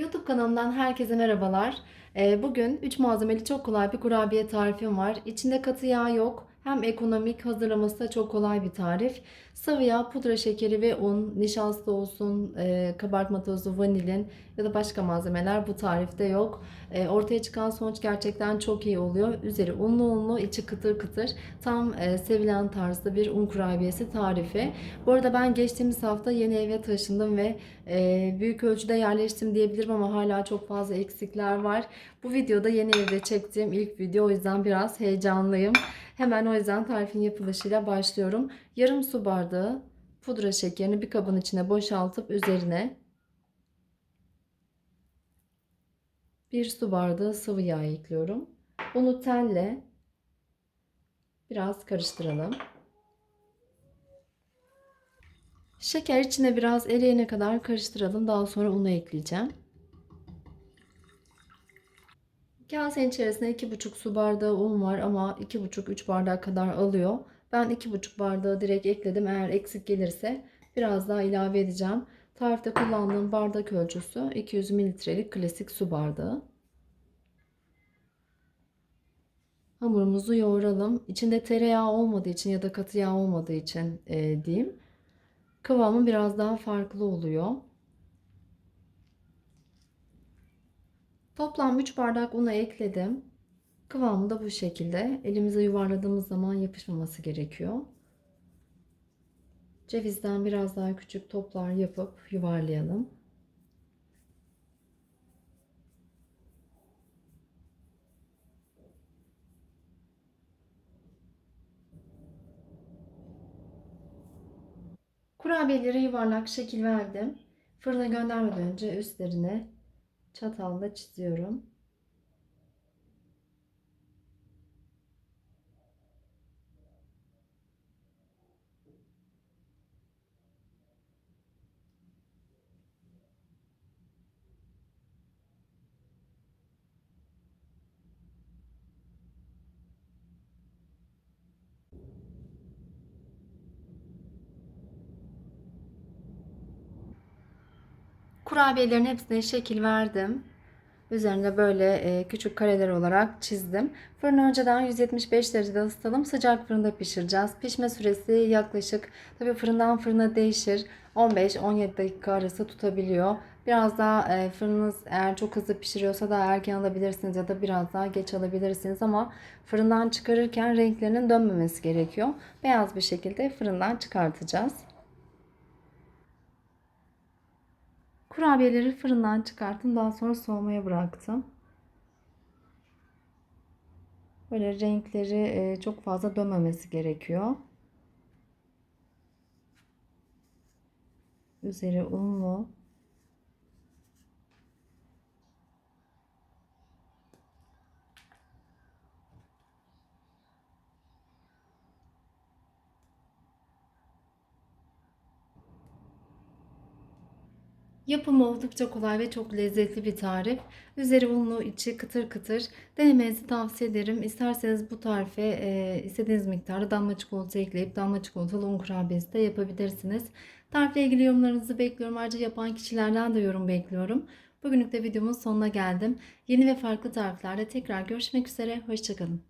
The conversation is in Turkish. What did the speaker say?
YouTube kanalımdan herkese merhabalar. Ee, Bugün 3 malzemeli çok kolay bir kurabiye tarifim var. İçinde katı yağ yok. Hem ekonomik, hazırlaması da çok kolay bir tarif. Sıvı yağ, pudra şekeri ve un, nişasta olsun, e, kabartma tozu, vanilin ya da başka malzemeler bu tarifte yok. E, Ortaya çıkan sonuç gerçekten çok iyi oluyor. Üzeri unlu unlu, içi kıtır kıtır. Tam e, sevilen tarzda bir un kurabiyesi tarifi. Bu arada ben geçtiğimiz hafta yeni eve taşındım ve e, büyük ölçüde yerleştim diyebilirim ama hala çok fazla eksikler var. Bu videoda yeni evde çektiğim ilk video o yüzden biraz heyecanlıyım. Hemen o yüzden tarifin yapılışıyla başlıyorum. Yarım su bardağı pudra şekerini bir kabın içine boşaltıp üzerine bir su bardağı sıvı yağ ekliyorum. Bunu telle biraz karıştıralım. Şeker içine biraz eriyene kadar karıştıralım. Daha sonra unu ekleyeceğim. Kasenin içerisinde 2,5 su bardağı un var ama 2,5-3 bardak kadar alıyor. Ben 2,5 bardağı direkt ekledim. Eğer eksik gelirse biraz daha ilave edeceğim. Tarifte kullandığım bardak ölçüsü 200 mililitrelik klasik su bardağı. Hamurumuzu yoğuralım. İçinde tereyağı olmadığı için ya da katı yağ olmadığı için e, diyeyim. Kıvamı biraz daha farklı oluyor. Toplam 3 bardak unu ekledim. Kıvamı da bu şekilde. Elimize yuvarladığımız zaman yapışmaması gerekiyor. Cevizden biraz daha küçük toplar yapıp yuvarlayalım. Kurabiyeleri yuvarlak şekil verdim. Fırına göndermeden önce üstlerine çatalla çiziyorum. Kurabiyelerin hepsine şekil verdim. Üzerinde böyle e, küçük kareler olarak çizdim. Fırını önceden 175 derecede ısıtalım. Sıcak fırında pişireceğiz. Pişme süresi yaklaşık tabii fırından fırına değişir. 15-17 dakika arası tutabiliyor. Biraz daha e, fırınınız eğer çok hızlı pişiriyorsa daha erken alabilirsiniz ya da biraz daha geç alabilirsiniz ama fırından çıkarırken renklerinin dönmemesi gerekiyor. Beyaz bir şekilde fırından çıkartacağız. Kurabiyeleri fırından çıkarttım. Daha sonra soğumaya bıraktım. Böyle renkleri e, çok fazla dönmemesi gerekiyor. Üzeri unlu. Yapımı oldukça kolay ve çok lezzetli bir tarif. Üzeri unlu, içi kıtır kıtır. Denemenizi tavsiye ederim. İsterseniz bu tarife e, istediğiniz miktarda damla çikolata ekleyip damla çikolatalı un kurabiyesi de yapabilirsiniz. Tarifle ilgili yorumlarınızı bekliyorum. Ayrıca yapan kişilerden de yorum bekliyorum. Bugünlük de videomun sonuna geldim. Yeni ve farklı tariflerde tekrar görüşmek üzere. Hoşçakalın.